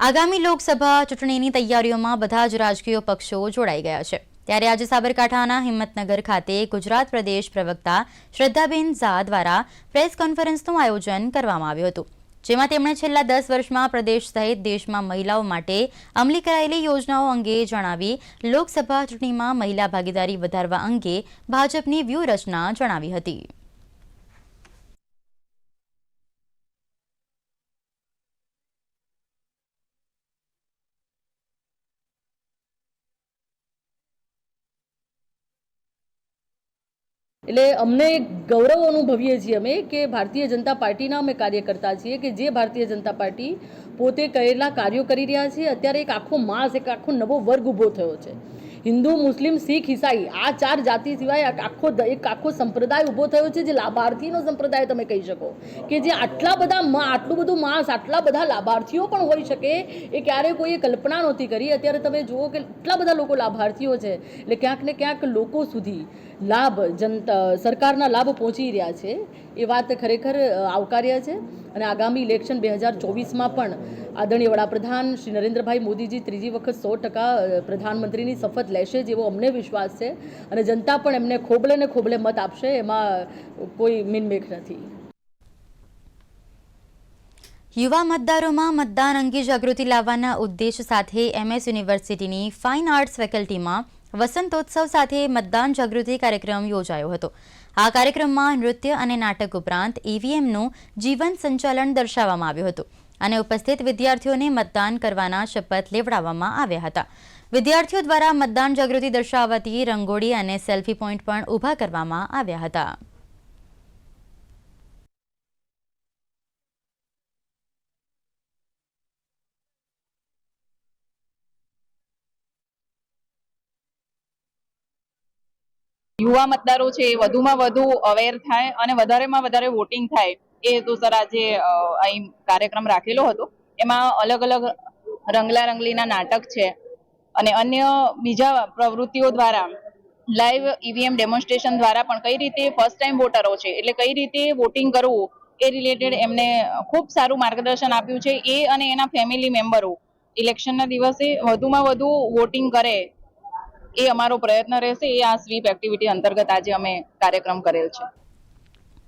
આગામી લોકસભા ચૂંટણીની તૈયારીઓમાં બધા જ રાજકીય પક્ષો જોડાઈ ગયા છે. ત્યારે આજે સાબરકાંઠાના હિંમતનગર ખાતે ગુજરાત પ્રદેશ પ્રવક્તા શ્રદ્ધાબેન ઝા દ્વારા પ્રેસ કોન્ફરન્સનું આયોજન કરવામાં આવ્યું હતું. જેમાં તેમણે છેલ્લા દસ વર્ષમાં પ્રદેશ સહિત દેશમાં મહિલાઓ માટે અમલી કરાયેલી યોજનાઓ અંગે જણાવી, લોકસભા ચૂંટણીમાં મહિલા ભાગીદારી વધારવા અંગે ભાજપની વ્યૂહરચના જણાવી હતી. એટલે અમને ગૌરવ અનુભવીએ છીએ અમે કે ભારતીય જનતા પાર્ટીના અમે કાર્યકર્તા છીએ કે જે ભારતીય જનતા પાર્ટી પોતે કરેલા કાર્યો કરી રહ્યા છે, અત્યારે એક આખો માસ, એક આખો નવો વર્ગ ઊભો થયો છે. હિન્દુ, મુસ્લિમ, શીખ, ઈસાઈ, આ ચાર જાતિ સિવાય આખો એક આખો સંપ્રદાય ઊભો થયો છે જે લાભાર્થીનો સંપ્રદાય તમે કહી શકો. કે જે આટલા બધા આટલું બધું માસ, આટલા બધા લાભાર્થીઓ પણ હોઈ શકે, એ ક્યારેય કોઈએ કલ્પના નહોતી કરી. અત્યારે તમે જુઓ કે એટલા બધા લોકો લાભાર્થીઓ છે. એટલે ક્યાંક ને ક્યાંક લોકો સુધી લાભ જનતા સરકારના લાભ પહોંચી રહ્યા છે. એ વાત ખરેખર આવકાર્ય છે. અને આગામી ઇલેક્શન બે હજાર ચોવીસમાં પણ આદરણીય વડાપ્રધાન શ્રી નરેન્દ્રભાઈ મોદીજી ત્રીજી વખત સો ટકા પ્રધાનમંત્રીની શપથ લેશે જેવો અમને વિશ્વાસ છે. અને જનતા પણ એમને ખોબલે ને ખોબલે મત આપશે, એમાં કોઈ મીનમેખ નથી. યુવા મતદારોમાં મતદાન અંગે જાગૃતિ લાવવાના ઉદ્દેશ સાથે એમએસ યુનિવર્સિટીની ફાઇન આર્ટ્સ ફેકલ્ટીમાં વસંતોત્સવ સાથે મતદાન જાગૃતિ કાર્યક્રમ યોજાયો હતો. આ કાર્યક્રમમાં નૃત્ય અને નાટક ઉપરાંત ઈવીએમનું જીવન સંચાલન દર્શાવવામાં આવ્યું હતું અને ઉપસ્થિત વિદ્યાર્થીઓને મતદાન કરવાના શપથ લેવડાવવામાં આવ્યા હતા. વિદ્યાર્થીઓ દ્વારા મતદાન જાગૃતિ દર્શાવવાથી રંગોળી અને સેલ્ફી પોઈન્ટ પણ ઊભા કરવામાં આવ્યા હતા. યુવા મતદારો છે એ વધુમાં વધુ અવેર થાય અને વધારેમાં વધારે વોટિંગ થાય. એ હેતુસર આજે અ, અહીં કાર્યક્રમ રાખેલો હતો. એમાં અલગ અલગ રંગલા રંગલીના નાટક છે અને અન્ય બીજા પ્રવૃત્તિઓ દ્વારા લાઈવ ઈવીએમ ડેમોન્સ્ટ્રેશન દ્વારા પણ કઈ રીતે ફર્સ્ટ ટાઈમ વોટરો છે એટલે કઈ રીતે વોટિંગ કરવું એ રિલેટેડ એમને ખૂબ સારું માર્ગદર્શન આપ્યું છે. એ અને એના ફેમિલી મેમ્બરો ઇલેક્શનના દિવસે વધુમાં વધુ વોટિંગ કરે એ અમારો પ્રયત્ન રહેશે એ આ સ્વીપ એક્ટિવિટી અંતર્ગત આજે અમે કાર્યક્રમ કરેલ છે.